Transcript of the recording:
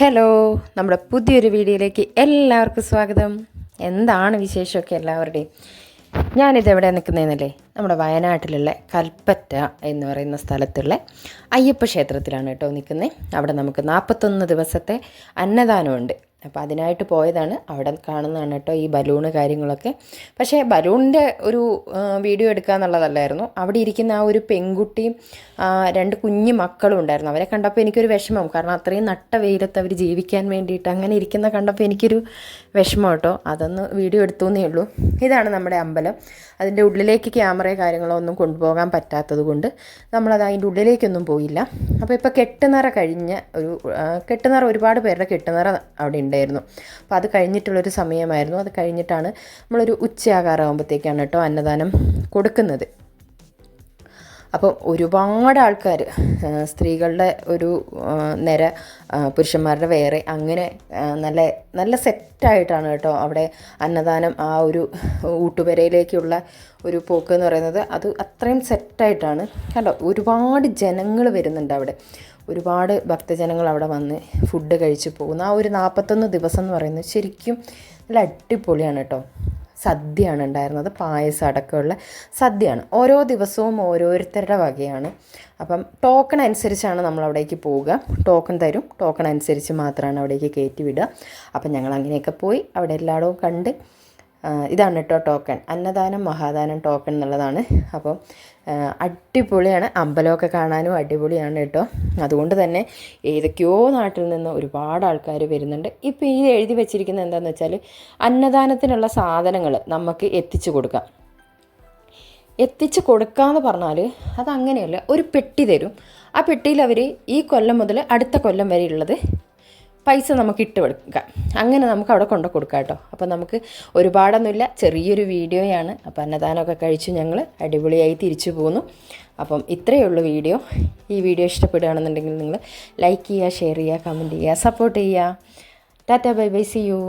Hello നമ്മുടെ പുതിയൊരു വീഡിയോയിലേക്ക് എല്ലാവർക്കും സ്വാഗതം. എന്താണ് വിശേഷമൊക്കെ എല്ലാവരുടെയും? ഞാനിത് എവിടെ നിൽക്കുന്നതെന്നല്ലേ നമ്മുടെ വയനാട്ടിലുള്ള കൽപ്പറ്റ എന്ന് പറയുന്ന സ്ഥലത്തുള്ള അയ്യപ്പ ക്ഷേത്രത്തിലാണ് കേട്ടോ നിൽക്കുന്നത് അവിടെ നമുക്ക് നാൽപ്പത്തൊന്ന് ദിവസത്തെ അന്നദാനമുണ്ട്. അപ്പോൾ അതിനായിട്ട് പോയതാണ്. അവിടെ കാണുന്നതാണ് കേട്ടോ ഈ ബലൂണ് കാര്യങ്ങളൊക്കെ. പക്ഷേ ബലൂണിന്റെ ഒരു വീഡിയോ എടുക്കുക എന്നുള്ളതല്ലായിരുന്നു. അവിടെ ഇരിക്കുന്ന ആ ഒരു പെൺകുട്ടിയും രണ്ട് കുഞ്ഞു മക്കളും ഉണ്ടായിരുന്നു. അവരെ കണ്ടപ്പോൾ എനിക്കൊരു വിഷമം. കാരണം അത്രയും നട്ട വെയിലത്ത് അവർ ജീവിക്കാൻ വേണ്ടിയിട്ട് അങ്ങനെ ഇരിക്കുന്ന കണ്ടപ്പോൾ എനിക്കൊരു വിഷമം കേട്ടോ. അതൊന്ന് വീഡിയോ എടുത്തു എന്നേ ഉള്ളൂ. ഇതാണ് നമ്മുടെ അമ്പലം. അതിന്റെ ഉള്ളിലേക്ക് ക്യാമറയോ കാര്യങ്ങളോ ഒന്നും കൊണ്ടുപോകാൻ പറ്റാത്തത് കൊണ്ട് നമ്മളത് അതിന്റെ ഉള്ളിലേക്കൊന്നും പോയില്ല. അപ്പോൾ ഇപ്പോൾ കെട്ടുനിറ കഴിഞ്ഞ ഒരു കെട്ടുനിറ ഒരുപാട് പേരുടെ കെട്ടുനിറ അവിടെ ഉണ്ടായിരുന്നു. അപ്പോൾ അത് കഴിഞ്ഞിട്ടുള്ളൊരു സമയമായിരുന്നു. അത് കഴിഞ്ഞിട്ടാണ് നമ്മളൊരു ഉച്ചയാകാറാകുമ്പോഴത്തേക്കാണ് കേട്ടോ അന്നദാനം കൊടുക്കുന്നത്. അപ്പം ഒരുപാട് ആൾക്കാർ സ്ത്രീകളുടെ ഒരു നിര പുരുഷന്മാരുടെ വേറെ അങ്ങനെ നല്ല നല്ല സെറ്റായിട്ടാണ് കേട്ടോ അവിടെ അന്നദാനം ആ ഒരു ഊട്ടുപരയിലേക്കുള്ള ഒരു പോക്ക് എന്ന് പറയുന്നത്. അത് അത്രയും സെറ്റായിട്ടാണ്. കണ്ടോ ഒരുപാട് ജനങ്ങൾ വരുന്നുണ്ട് അവിടെ. ഒരുപാട് ഭക്തജനങ്ങൾ അവിടെ വന്ന് ഫുഡ് കഴിച്ച് പോകുന്ന. ആ ഒരു നാൽപ്പത്തൊന്ന് ദിവസം എന്ന് പറയുന്നത് ശരിക്കും നല്ല അടിപൊളിയാണ് കേട്ടോ. സദ്യയാണ് ഉണ്ടായിരുന്നത് പായസം അടക്കമുള്ള സദ്യയാണ്. ഓരോ ദിവസവും ഓരോരുത്തരുടെ വകയാണ്. അപ്പം ടോക്കൺ അനുസരിച്ചാണ് നമ്മൾ അവിടേക്ക് പോവുക. ടോക്കൺ തരും. ടോക്കൺ അനുസരിച്ച് മാത്രമാണ് അവിടേക്ക് കയറ്റി വിടുക അപ്പം ഞങ്ങൾ അങ്ങനെയൊക്കെ പോയി അവിടെ എല്ലായിടവും കണ്ട് ഇതാണ് കേട്ടോ ടോക്കൺ അന്നദാനം മഹാദാനം ടോക്കൺ എന്നുള്ളതാണ്. അപ്പം അടിപൊളിയാണ്. അമ്പലമൊക്കെ കാണാനും അടിപൊളിയാണ് കേട്ടോ അതുകൊണ്ട് തന്നെ ഏതൊക്കെയോ നാട്ടിൽ നിന്ന് ഒരുപാട് ആൾക്കാർ വരുന്നുണ്ട്. ഇപ്പോൾ ഈ എഴുതി വെച്ചിരിക്കുന്നത് എന്താണെന്ന് വെച്ചാൽ അന്നദാനത്തിനുള്ള സാധനങ്ങൾ നമുക്ക് എത്തിച്ചു കൊടുക്കാം. എത്തിച്ച് കൊടുക്കാമെന്ന് പറഞ്ഞാൽ അതങ്ങനെയല്ല ഒരു പെട്ടി തരും. ആ പെട്ടിയിൽ അവർ ഈ കൊല്ലം മുതൽ അടുത്ത കൊല്ലം വരെയുള്ളത് പൈസ നമുക്ക് ഇട്ട് കൊടുക്കാം. അങ്ങനെ നമുക്ക് അവിടെ കൊണ്ടു കൊടുക്കാം കേട്ടോ. അപ്പോൾ നമുക്ക് ഒരുപാടൊന്നുമില്ല. ചെറിയൊരു വീഡിയോയാണ്. അപ്പോൾ അന്നദാനമൊക്കെ കഴിച്ച് ഞങ്ങൾ അടിപൊളിയായി തിരിച്ചു പോന്നു. അപ്പം ഇത്രയേ ഉള്ളൂ വീഡിയോ. ഈ വീഡിയോ ഇഷ്ടപ്പെടുകയാണെന്നുണ്ടെങ്കിൽ നിങ്ങൾ ലൈക്ക് ചെയ്യുക ഷെയർ ചെയ്യുക കമന്റ് ചെയ്യുക സപ്പോർട്ട് ചെയ്യുക. Tata bye bye see you.